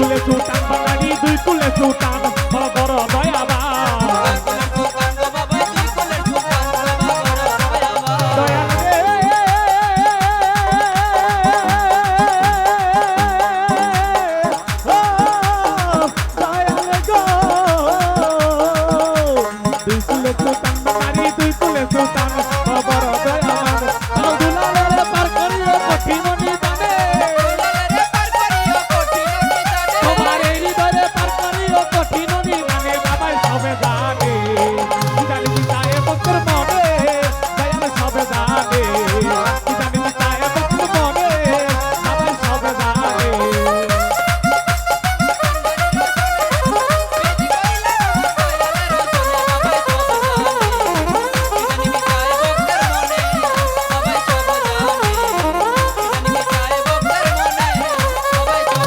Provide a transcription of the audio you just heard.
কুলে সুলতান বাঙালি দুই কুলে সুলতান। হবে দানে